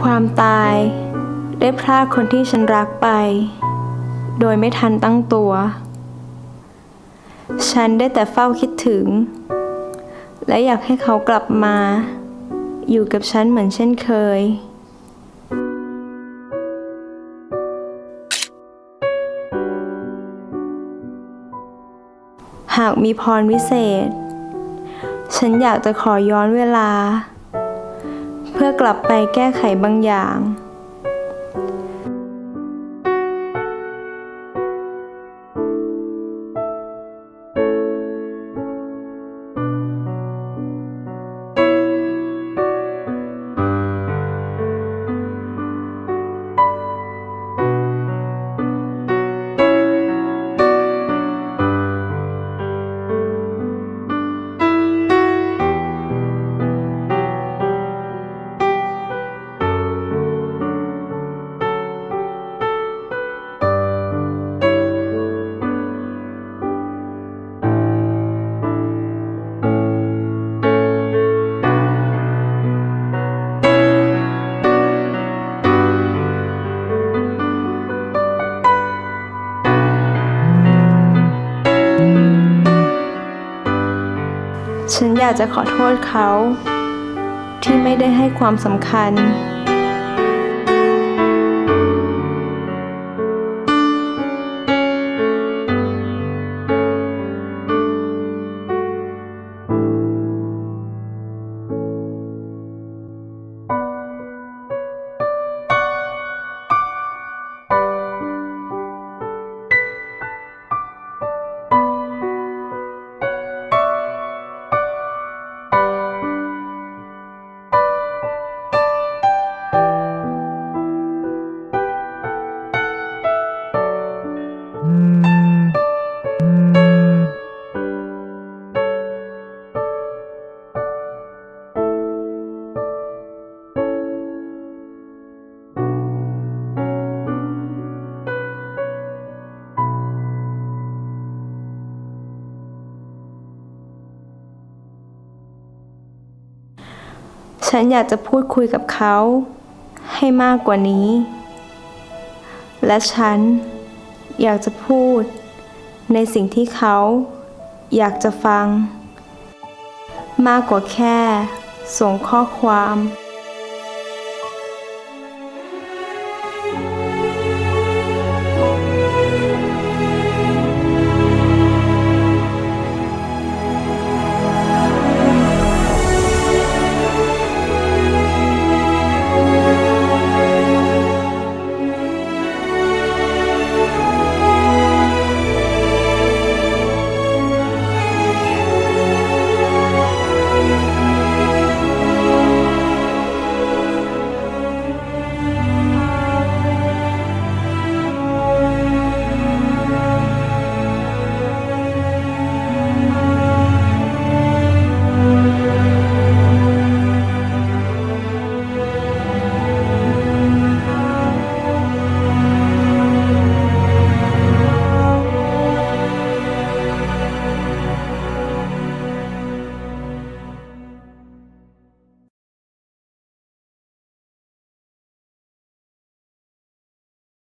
ความตาย ได้พรากคนที่ฉันรักไป โดยไม่ทันตั้งตัว ฉันได้แต่เฝ้าคิดถึง และอยากให้เขากลับมา อยู่กับฉันเหมือนเช่นเคยหากมีพรวิเศษ ฉันอยากจะขอย้อนเวลา พื่อกลับไปแก้ไขบางอย่าง ฉันอยากจะขอโทษเขา ที่ไม่ได้ให้ความสำคัญ ฉันอยากจะพูดคุยกับเขาให้มากกว่านี้ และฉันอยากจะพูดในสิ่งที่เขาอยากจะฟัง มากกว่าแค่ส่งข้อความ